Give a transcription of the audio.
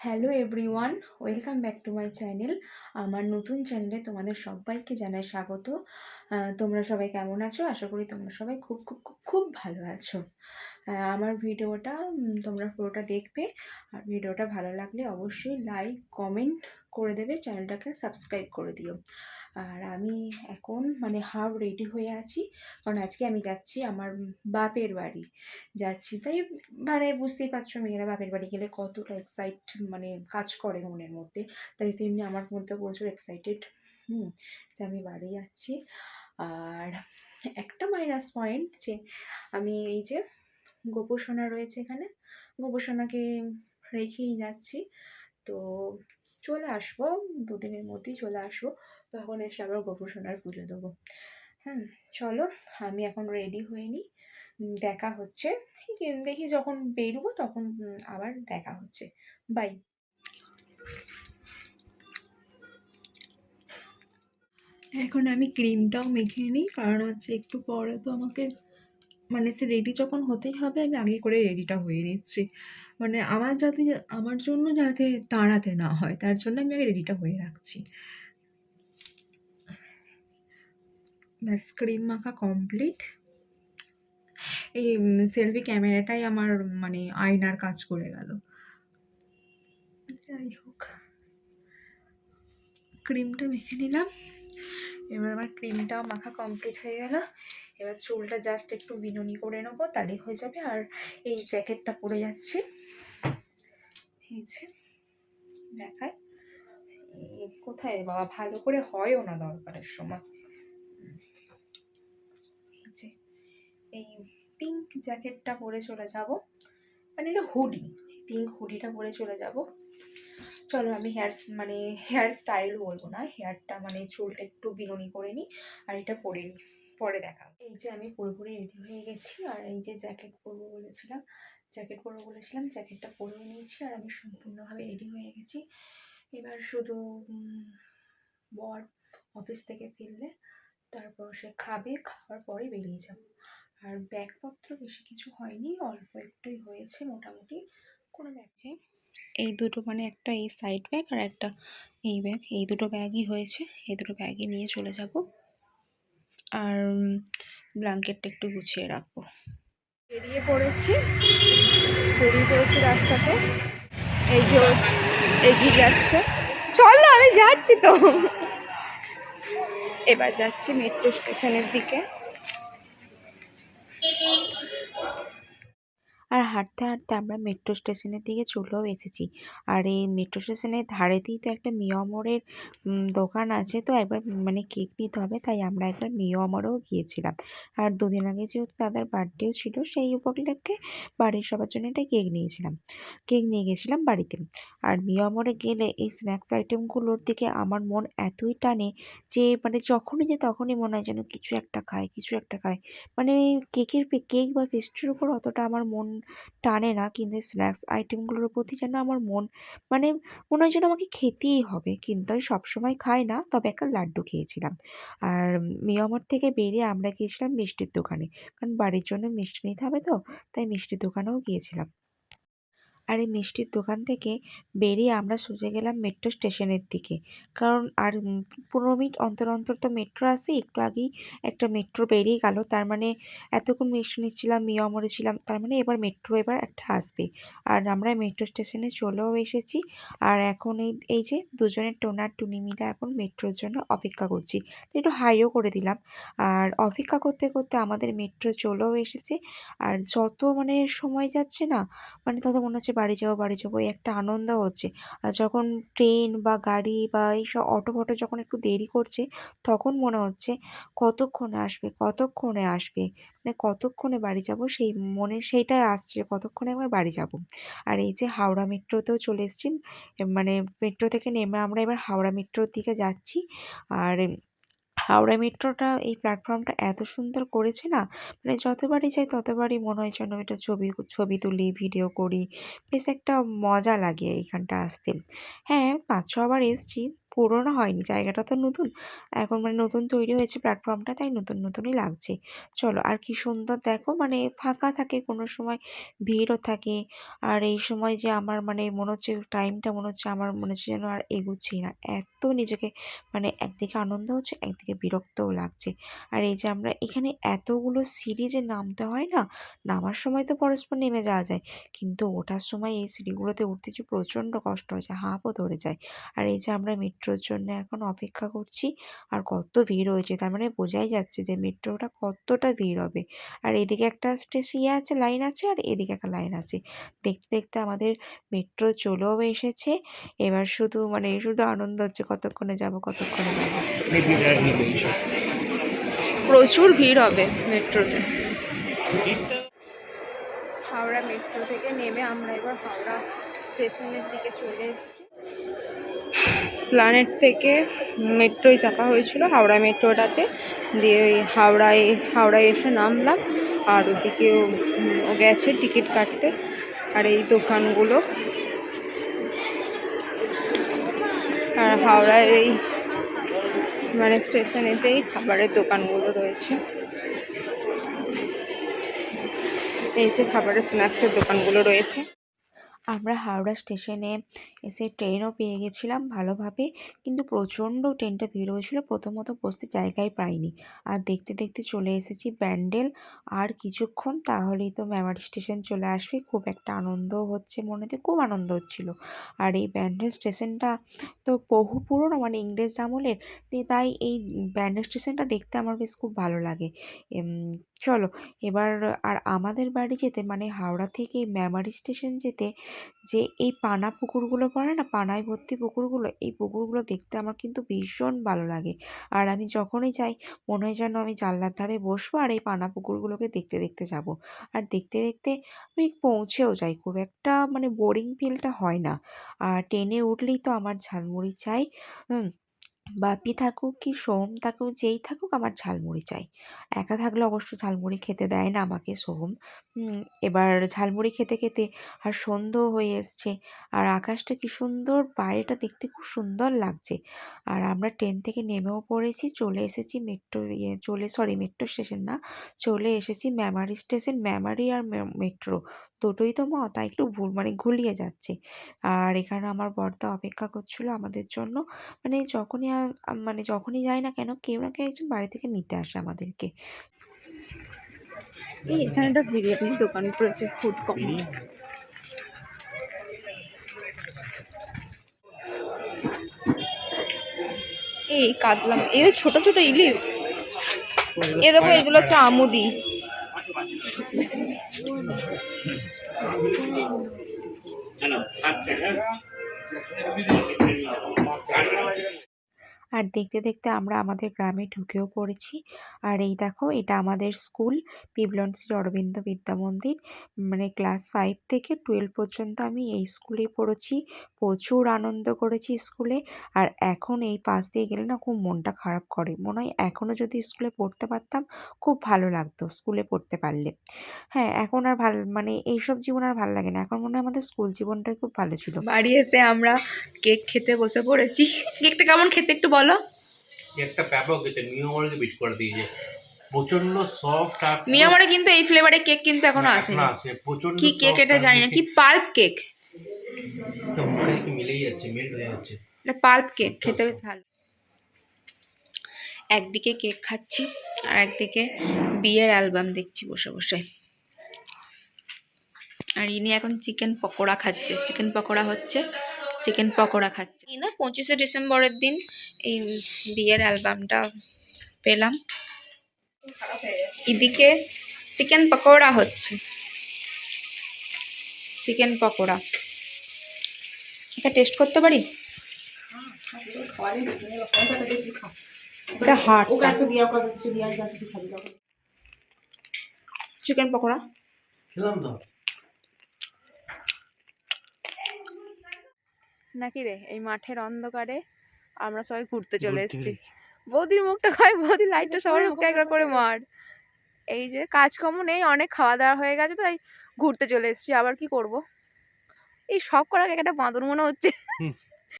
Hello everyone welcome back to my channel আমার নতুন চ্যানেলে তোমাদের সবাইকে জানাই স্বাগত। তোমরা সবাই কেমন আছো? আশা করি তোমরা সবাই খুব খুব খুব খুব ভালো আছো। আমার ভিডিওটা তোমরা পুরোটা দেখবে। আর ভিডিওটা ভালো লাগলে অবশ্যই লাইক কমেন্ট করে দেবে, চ্যানেলটাকে সাবস্ক্রাইব করে দিও। আর আমি এখন মানে হাফ রেডি হয়ে আছি, কারণ আজকে আমি যাচ্ছি আমার বাপের বাড়ি। যাচ্ছি তাই মানে বুঝতেই পারছ মেয়েরা বাপের বাড়ি গেলে কতটা এক্সাইট মানে কাজ করে মনের মধ্যে। তাই তেমনি আমার মধ্যে প্রচুর এক্সাইটেড হুম, যে আমি বাড়ি যাচ্ছি। আর একটা মাইনাস পয়েন্ট যে আমি এই যে গোপোষণা রয়েছে এখানে। গোপোষণাকে রেখেই যাচ্ছি। তো চলে আসব, দুদিনের মধ্যেই চলে আসব। তখন এসে আবার গোপোষণার পুজো দেবো। হ্যাঁ চলো, আমি এখন রেডি হয়ে নিই। দেখা হচ্ছে। দেখি যখন বেরোবো তখন আবার দেখা হচ্ছে। বাই এখন আমি ক্রিমটাও মেখে নিই, কারণ হচ্ছে একটু পরে তো আমাকে মানে সে রেডি যখন হতেই হবে, আমি আগে করে রেডিটা হয়ে নিচ্ছি। মানে আমার যাতে, আমার জন্য যাতে দাঁড়াতে না হয়, তার জন্য আমি আগে রেডিটা হয়ে রাখছি। ব্যাস ক্রিম মাখা কমপ্লিট এই সেলফি ক্যামেরাটাই আমার মানে আয়নার কাজ করে গেল। যাই হোক। ক্রিমটা মেখে নিলাম। এবার আমার ক্রিমটাও মাখা কমপ্লিট হয়ে গেল। এবার চুলটা জাস্ট একটু বিনুনি করে নেব তাহলেই হয়ে যাবে। আর এই জ্যাকেটটা পরে যাচ্ছি। দেখায় কোথায় বাবা, ভালো করে হয়ও না দরকারের সময়। এই যে, এই পিঙ্ক জ্যাকেটটা পরে চলে যাব। মানে এটা হুডি পিঙ্ক হুডিটা পরে চলে যাব। চলো আমি হেয়ার মানে হেয়ার স্টাইল বলব না হেয়ারটা মানে চুলটা একটু বিনুনি করে নিই, আর এটা পরে নিই। পরে দেখা এই যে আমি পুরোপুরি রেডি হয়ে গেছি আর এই যে জ্যাকেট পরবো বলেছিলাম জ্যাকেট পরবো বলেছিলাম জ্যাকেটটা পরেও নিয়েছি আর আমি সম্পূর্ণভাবে রেডি হয়ে গেছি। এবার শুধু বর অফিস থেকে ফিরলে, তারপর সে খাবে, খাওয়ার পরে বেরিয়ে যাব। আর ব্যাগপত্র বেশি কিছু হয়নি, অল্প একটুই হয়েছে মোটামুটি। কোনো ব্যাগ এই দুটো মানে একটা এই সাইড ব্যাগ আর একটা এই ব্যাগ এই দুটো ব্যাগই হয়েছে, এই দুটো ব্যাগই নিয়ে চলে যাব। আর ব্ল্যাঙ্কেটটা একটু গুছিয়ে রাখব। বেরিয়ে পড়েছি। বেরিয়ে পড়েছি রাস্তাতে। এই যে এগিয়ে যাচ্ছে। চল না, আমি যাচ্ছি তো। এবার যাচ্ছি মেট্রো স্টেশনের দিকে। আর হাঁটতে হাঁটতে আমরা মেট্রো স্টেশনের দিকে চলেও এসেছি। আর এই মেট্রো স্টেশনের ধারেতেই তো একটা মিয়মরের দোকান আছে। তো একবার মানে কেক নিতে হবে, তাই আমরা একবার মিয়মরেও গিয়েছিলাম। আর দুদিন আগে যেহেতু দাদার বার্থডেও ছিল, সেই উপলক্ষে বাড়ির সবার জন্য একটা কেক নিয়েছিলাম। কেক নিয়ে গেছিলাম বাড়িতে। আর মিয়মরে গেলে এই স্ন্যাক্স আইটেমগুলোর দিকে আমার মন এতই টানে যে মানে যখনই যে, তখনই মনে হয় যেন কিছু একটা খায়, কিছু একটা খায়। মানে কেকের কেক বা পেস্ট্রির উপর অতটা আমার মন টানে না কিন্তু স্ন্যাক্স আইটেমগুলোর প্রতি যেন আমার মন মানে মনে হয় যেন আমাকে খেতেই হবে। কিন্তু আমি সবসময় খাই না, তবে একটা লাড্ডু খেয়েছিলাম। আর মিয়ামর থেকে বেরিয়ে আমরা গিয়েছিলাম মিষ্টির দোকানে। কারণ বাড়ির জন্য মিষ্টি নিতে হবে তো, তাই মিষ্টির দোকানেও গিয়েছিলাম। আর এই মিষ্টির দোকান থেকে বেরিয়ে আমরা সোজা গেলাম মেট্রো স্টেশনের দিকে। কারণ আর পনেরো মিনিট অন্তর অন্তর তো মেট্রো আসে একটু আগেই একটা মেট্রো বেরিয়ে গেল। তার মানে এতক্ষণ মিষ্টি নিচ্ছিলাম মিয়ামরে ছিলাম, তার মানে এবার মেট্রো এবার একটা আসবে। আর আমরা মেট্রো স্টেশনে চলেও এসেছি। আর এখন এই এই যে দুজনের টোনার টুনি মিলে এখন মেট্রোর জন্য অপেক্ষা করছি। একটু হাইও করে দিলাম। আর অপেক্ষা করতে করতে আমাদের মেট্রো চলেও এসেছে। আর যত মানে সময় যাচ্ছে না মানে তত মনে হচ্ছে বাড়ি যাব বাড়ি যাব, এই একটা আনন্দ হচ্ছে। আর যখন ট্রেন বা গাড়ি বা এইসব অটো ফটো যখন একটু দেরি করছে, তখন মনে হচ্ছে কতক্ষণে আসবে কতক্ষণে আসবে? মানে কতক্ষণে বাড়ি যাব? সেই মনে সেইটাই আসছে কতক্ষণে আমরা বাড়ি যাব। আর এই যে হাওড়া মেট্রোতেও চলে এসেছি মানে মেট্রো থেকে নেমে আমরা এবার হাওড়া মেট্রোর দিকে যাচ্ছি। আর হাওড়া মেট্রোটা এই প্ল্যাটফর্মটা এত সুন্দর করেছে না? মানে যতবারই যাই ততবারই মনে হয় যেন এটা ছবি ছবি তুলি, ভিডিও করি। বেশ একটা মজা লাগে এইখানটা আসতে। হ্যাঁ পাঁচ ছবার এসেছি। পুরনো হয়নি, জায়গাটা তো নতুন। এখন মানে নতুন তৈরি হয়েছে প্ল্যাটফর্মটা তাই নতুন, নতুনই লাগছে। চলো, আর কি সুন্দর দেখো মানে ফাঁকা থাকে, কোনো সময় ভিড়ও থাকে। আর এই সময় যে আমার মানে মনে হচ্ছে টাইমটা মনে হচ্ছে আমার মনে হচ্ছে যেন আর এগুচ্ছি না। এত নিজেকে মানে একদিকে আনন্দ হচ্ছে, একদিকে বিরক্তও লাগছে। আর এই যে আমরা এখানে এতগুলো যে নামতে হয় না, নামার সময় তো পরস্পর নেমে যাওয়া যায়। কিন্তু ওঠার সময় এই সিঁড়িগুলোতে উঠতে যে প্রচণ্ড কষ্ট হয়েছে হাঁপও ধরে যায়। আর এই যে আমরা মেট্রোর জন্য এখন অপেক্ষা করছি। আর কত ভিড় হয়েছে তার মানে বোঝাই যাচ্ছে যে মেট্রোটা কতটা ভিড় হবে। আর এদিকে একটা স্টেশন ইয়ে আছে লাইন আছে আর এদিকে একটা লাইন আছে। দেখতে দেখতে আমাদের মেট্রো চলেও এসেছে। এবার শুধু মানে শুধু আনন্দ হচ্ছে কতক্ষণে যাব কতক্ষণে যাব। প্রচুর ভিড় হবে মেট্রোতে। হাওড়া মেট্রো থেকে নেমে আমরা এবার হাওড়া স্টেশনের দিকে চলে এসেছি। স্প্লানেট থেকে মেট্রোয় চাপা হয়েছিল, হাওড়া মেট্রোটাতে। দিয়ে ওই হাওড়ায় হাওড়ায় এসে নামলাম, আর ওদিকেও গেছে টিকিট কাটতে, আর এই দোকানগুলো। আর হাওড়ার এই মানে স্টেশনেতেই খাবারের দোকানগুলো রয়েছে। এই যে খাবারের স্ন্যাক্সের দোকানগুলো রয়েছে। আমরা হাওড়া স্টেশনে এসে ট্রেনও পেয়ে গেছিলাম ভালোভাবে। কিন্তু প্রচণ্ড ট্রেনটা ভিড় হয়েছিল, প্রথমত বসতে জায়গায় পাইনি। আর দেখতে দেখতে চলে এসেছি ব্যান্ডেল। আর কিছুক্ষণ তাহলেই তো মেমারি স্টেশন চলে আসবে। খুব একটা আনন্দও হচ্ছে মনেতে, খুব আনন্দ হচ্ছিল। আর এই ব্যান্ডেল স্টেশনটা তো বহু পুরনো মানে ইংরেজ আমলের তাই এই ব্যান্ডেল স্টেশনটা দেখতে আমার বেশ খুব ভালো লাগে। চলো, এবার আর আমাদের বাড়ি যেতে মানে হাওড়া থেকে মেমারি স্টেশন যেতে, যে এই পানা পুকুরগুলো পড়ে না, পানায় ভর্তি পুকুরগুলো, এই পুকুরগুলো দেখতে আমার কিন্তু ভীষণ ভালো লাগে। আর আমি যখনই যাই, মনে হয় যেন আমি জানলার ধারে বসবো আর এই পানা পুকুরগুলোকে দেখতে দেখতে যাব। আর দেখতে দেখতে আমি পৌঁছেও যাই, খুব একটা মানে বোরিং ফিলটা হয় না। আর ট্রেনে উঠলেই তো আমার ঝালমুড়ি চাই, হুম বাপি থাকুক কি সোম থাকুক যেই থাকুক আমার ঝালমুড়ি চাই। একা থাকলে অবশ্য ঝালমুড়ি খেতে দেয় না আমাকে হুম, এবার ঝালমুড়ি খেতে খেতে আর সন্ধ্যেও হয়ে এসছে আর আকাশটা কি সুন্দর বাইরেটা দেখতে খুব সুন্দর লাগছে। আর আমরা ট্রেন থেকে নেমেও পড়েছি চলে এসেছি মেট্রো ইয়ে চলে সরি মেট্রো স্টেশন না চলে এসেছি মেমারি স্টেশন মেমারি আর মেট্রো। দুটোই তো ম তাই একটু ভুল মানে গুলিয়ে যাচ্ছে। আর এখানে আমার বর্দা অপেক্ষা করছিল আমাদের জন্য। মানে যখনই মানে যখনই যাই না কেন কেউ না কেউ একজন বাড়ি থেকে নিতে আসে আমাদেরকে। এই এখানে একটা বিরিয়ানির দোকান রয়েছে ফুড কম এই কাতলা এই যে ছোট ছোট ইলিশ। এ দেখো এগুলো হচ্ছে আমুদি। আর দেখতে দেখতে আমরা আমাদের গ্রামে ঢুকেও পড়েছি। আর এই দেখো, এটা আমাদের স্কুল পিবলন শ্রী অরবিন্দ বিদ্যা মন্দির। মানে ক্লাস ফাইভ থেকে টুয়েলভ পর্যন্ত আমি এই স্কুলেই পড়েছি। প্রচুর আনন্দ করেছি স্কুলে। আর এখন এই পাশ দিয়ে গেলে না খুব মনটা খারাপ করে। মনে হয় এখনও যদি স্কুলে পড়তে পারতাম, খুব ভালো লাগতো স্কুলে পড়তে পারলে। হ্যাঁ এখন আর ভালো মানে এইসব জীবন আর ভালো লাগে না। এখন মনে হয় আমাদের স্কুল জীবনটাই খুব ভালো ছিল। বাড়ি এসে আমরা কেক খেতে বসে পড়েছি। কেকটা কেমন খেতে একটু বলো। একটা ব্যাপক এটা মিয়ামরিতে বিট করে দিয়েছে। প্রচণ্ড সফট আর মিয়ামারে কিন্তু এই ফ্লেভারের কেক কিন্তু এখনও আসেনি। আসে। প্রচণ্ড কি কেক এটা জানি না। কি পাল্প কেক তো মুখে দেখে মিলেই যাচ্ছে মেল্ট হয়ে যাচ্ছে। এটা পাল্প কেক খেতে বেশ ভালো। একদিকে কেক খাচ্ছি আর একদিকে বিয়ের অ্যালবাম দেখছি বসে বসে। আর ইনি এখন চিকেন পকোড়া খাচ্ছে। চিকেন পকোড়া হচ্ছে চিকেন পকোড়া খাচ্ছে। এই না পঁচিশে ডিসেম্বরের দিন এই বিয়ের অ্যালবামটা পেলাম। এদিকে চিকেন পকোড়া হচ্ছে। চিকেন পকোড়া। এটা টেস্ট করতে পারি? এটা চিকেন পকোড়া। খেলাম তো। নাকি রে? এই মাঠের অন্ধকারে আমরা সবাই ঘুরতে চলে এসেছি। বৌদির মুখটা খায় বৌদি লাইটটা সবার মুখে একবার করে মার। এই যে কাজকর্ম নেই অনেক খাওয়া দাওয়া হয়ে গেছে তাই ঘুরতে চলে এসেছি। আবার কি করব? এই সব করার একটা বাঁদর মনে হচ্ছে।